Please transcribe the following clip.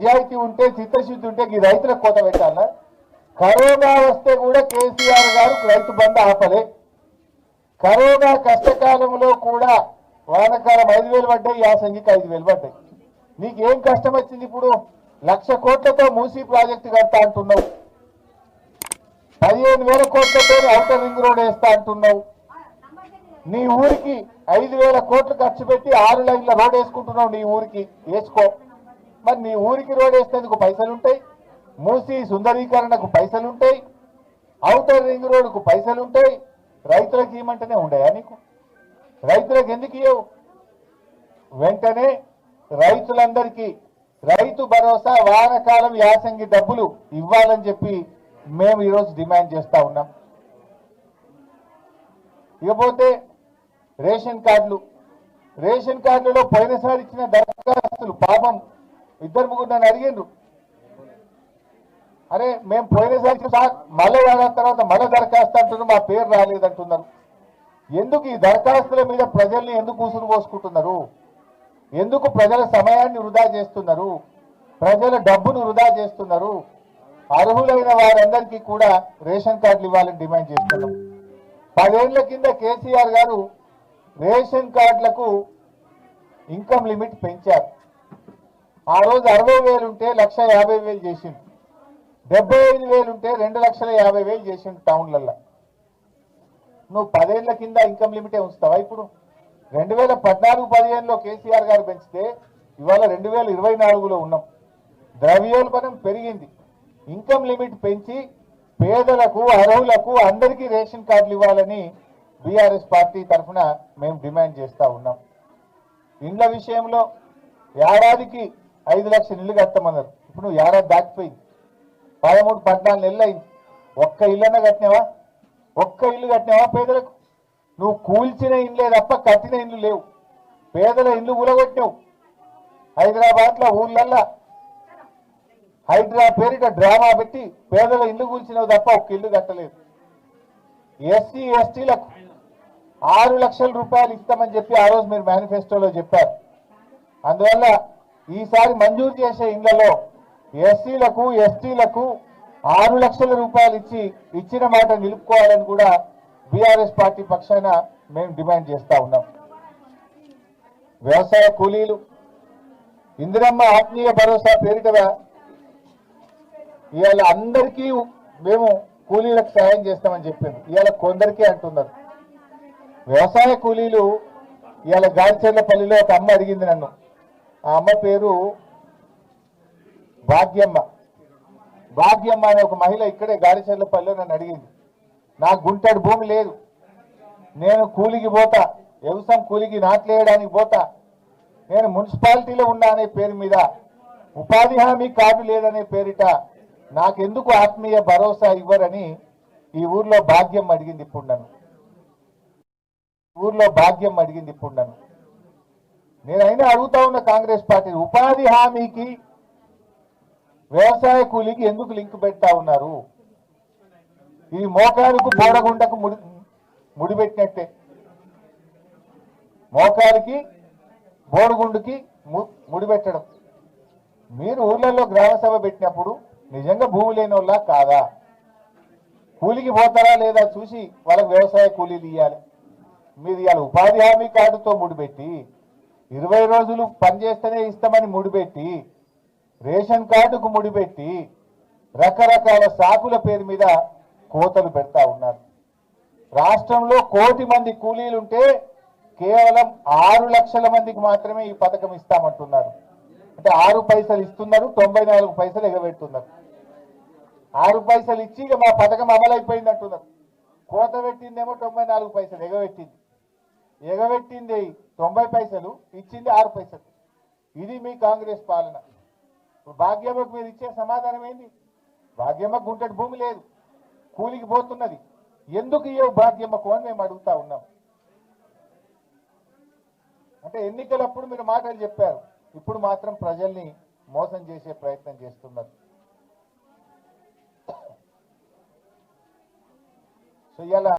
నిజాయితీ ఉంటే చిత్తశుద్ధి ఉంటే ఈ రైతులకు కోత పెట్టాలా? కరోనా వస్తే కూడా కేసీఆర్ గారు రైతు బంధు ఆపలే. కరోనా కష్టకాలంలో కూడా వానకాలం ఐదు వేలు పడ్డాయి యాసంగికి ఐదు వేలు పడ్డాయి. నీకేం కష్టం వచ్చింది ఇప్పుడు? లక్ష కోట్లతో మూసీ ప్రాజెక్టు కడతా అంటున్నావు. పదిహేను వేల కోట్లతో ఔటర్ రింగ్ రోడ్ వేస్తా అంటున్నావు. నీ ఊరికి ఐదు వేల కోట్లు ఖర్చు పెట్టి ఆరు లైన్ల రోడ్ వేసుకుంటున్నావు నీ ఊరికి. వేసుకో. మరి నీ ఊరికి రోడ్ వేసేందుకు పైసలు ఉంటాయి. మూసి సుందరీకరణకు పైసలు ఉంటాయి. రింగ్ రోడ్కు పైసలు ఉంటాయి. రైతులకు ఇవ్వమంటేనే ఉండయా నీకు? రైతులకు ఎందుకు ఇవ్వవు వెంటనే రైతులందరికీ రైతు భరోసా వానకాలం యాసంగి డబ్బులు ఇవ్వాలని చెప్పి మేము ఈరోజు డిమాండ్ చేస్తూ ఉన్నాం. ఇకపోతే రేషన్ కార్డులు. రేషన్ కార్డులలో పోయినసారి ఇచ్చిన దరఖాస్తులు పాపం ఇద్దరు ముగ్గురు నన్ను అడిగిండ్రు. అరే మేము పోయిన సంవత్సరం సార్ మళ్ళీ ఏడాది తర్వాత మళ్ళీ దరఖాస్తు అంటున్నారు మా పేరు రాలేదంటున్నారు ఎందుకు ఈ దరఖాస్తుల మీద ప్రజల్ని ఎందుకు ఉసురు పోసుకుంటున్నారు? ఎందుకు ప్రజల సమయాన్ని వృధా చేస్తున్నారు? ప్రజల డబ్బును వృధా చేస్తున్నారు? అర్హులైన వారందరికీ కూడా రేషన్ కార్డులు ఇవ్వాలని డిమాండ్ చేస్తున్నాం. పదేళ్ళ కింద కేసీఆర్ గారు రేషన్ కార్డులకు ఇన్కమ్ లిమిట్ పెంచారు. ఆ రోజు అరవై వేలు ఉంటే లక్ష యాభై వేలు చేసిండు. డెబ్బై ఐదు వేలు ఉంటే రెండు లక్షల యాభై వేలు చేసిండు టౌన్లల్లో. నువ్వు పదేళ్ళ కింద ఇన్కమ్ లిమిటే ఉంచుతావా ఇప్పుడు? రెండు వేల పద్నాలుగు పదిహేనులో కేసీఆర్ గారు పెంచితే ఇవాళ రెండు వేల ఇరవై నాలుగులో ఉన్నాం. ద్రవ్యోల్బణం పెరిగింది. ఇన్కమ్ లిమిట్ పెంచి పేదలకు అర్హులకు అందరికీ రేషన్ కార్డులు ఇవ్వాలని బీఆర్ఎస్ పార్టీ తరఫున మేము డిమాండ్ చేస్తూ ఉన్నాం. ఇండ్ల విషయంలో ఏడాదికి ఐదు లక్షల ఇల్లు కట్టమన్నారు. ఇప్పుడు నువ్వు ఏడాది దాటిపోయింది. పదమూడు పద్నాలుగు నెలలు అయింది. ఒక్క ఇల్లన్నా కట్టినావా? ఒక్క ఇల్లు కట్టినావా పేదలకు? నువ్వు కూల్చిన ఇండ్లే తప్ప కట్టిన ఇండ్లు లేవు. పేదల ఇండ్లు ఊలగొట్టినావు. హైదరాబాద్లో ఊళ్ళల్లా హైదరాబాద్ హైడ్రా పేరిట డ్రామా పెట్టి పేదల ఇల్లు కూల్చినవి తప్ప ఒక్క ఇల్లు కట్టలేదు. ఎస్సీ ఎస్టీలకు ఆరు లక్షల రూపాయలు ఇస్తామని చెప్పి ఆ రోజు మీరు మేనిఫెస్టోలో చెప్పారు. అందువల్ల ఈసారి మంజూరు చేసే ఇళ్ళలో ఎస్సీలకు ఎస్టీలకు ఆరు లక్షల రూపాయలు ఇచ్చి ఇచ్చిన మాట నిలుపుకోవాలని కూడా బీఆర్ఎస్ పార్టీ పక్షాన మేము డిమాండ్ చేస్తా ఉన్నాం. వ్యవసాయ కూలీలు ఇందిరమ్మ ఆత్మీయ భరోసా పేరిటగా ఇవాళ అందరికీ మేము కూలీలకు సహాయం చేస్తామని చెప్పింది. ఇవాళ కొందరికే అంటున్నారు. వ్యవసాయ కూలీలు ఇవాళ గాడిచెర్లపల్లిలో ఒక అమ్మ అడిగింది నన్ను. ఆ అమ్మ పేరు భాగ్యమ్మ. భాగ్యమ్మ అనే ఒక మహిళ ఇక్కడే గాడిచెర్లపల్లిలో నన్ను అడిగింది. నాకు గుంటడి భూమి లేదు. నేను కూలికి పోతా. వ్యవసాయం కూలికి నాట్లేయడానికి పోతా. నేను మున్సిపాలిటీలో ఉన్నా అనే పేరు మీద. ఉపాధి హామీ కార్డు లేదనే పేరిట నాకెందుకు ఆత్మీయ భరోసా ఇవ్వరని ఈ ఊర్లో భాగ్యం అడిగింది ఇప్పుడు నన్ను. ఊర్లో భాగ్యం అడిగింది ఇప్పుడు నన్ను. నేనైనా అడుగుతా ఉన్న కాంగ్రెస్ పార్టీ ఉపాధి హామీకి వ్యవసాయ కూలీకి ఎందుకు లింక్ పెడతా ఉన్నారు? ఇది మోకాలకు బోడగుండకు ముడి ముడిపెట్టినట్టే. మోకాలికి బోడుగుండుకి ముడిపెట్టడం. మీరు ఊర్లలో గ్రామ సభ పెట్టినప్పుడు నిజంగా భూమి లేని వాళ్ళ కాదా? కూలికి పోతారా లేదా చూసి వాళ్ళకి వ్యవసాయ కూలీలు ఇవ్వాలి మీరు ఇవాళ ఉపాధి హామీ కార్డుతో ముడిపెట్టి ఇరవై రోజులు పనిచేస్తేనే ఇస్తామని ముడిపెట్టి రేషన్ కార్డుకు ముడిపెట్టి రకరకాల సాకుల పేరు మీద కోతలు పెడతా ఉన్నారు. రాష్ట్రంలో కోటి మంది కూలీలుంటే కేవలం ఆరు లక్షల మందికి మాత్రమే ఈ పథకం ఇస్తామంటున్నారు. అంటే ఆరు పైసలు ఇస్తున్నారు తొంభై నాలుగు పైసలు ఎగబెడుతున్నారు. ఆరు పైసలు ఇచ్చి ఇక మా పథకం అమలైపోయింది అంటున్నారు. కోత పెట్టిందేమో తొంభై నాలుగు పైసలు ఎగబెట్టింది. ఎగబెట్టింది తొంభై పైసలు ఇచ్చింది ఆరు పైసలు. ఇది మీ కాంగ్రెస్ పాలన. భాగ్యమ్మకు మీరు ఇచ్చే సమాధానం ఏంది? భాగ్యమ్మకు గుంటడి భూమి లేదు. కూలికి పోతున్నది. ఎందుకు ఇవ్వవు భాగ్యమ్మకు అని మేము అడుగుతా ఉన్నాం. అంటే ఎన్నికలప్పుడు మీరు మాటలు చెప్పారు. ఇప్పుడు మాత్రం ప్రజల్ని మోసం చేసే ప్రయత్నం చేస్తున్నారు. సో ఇలా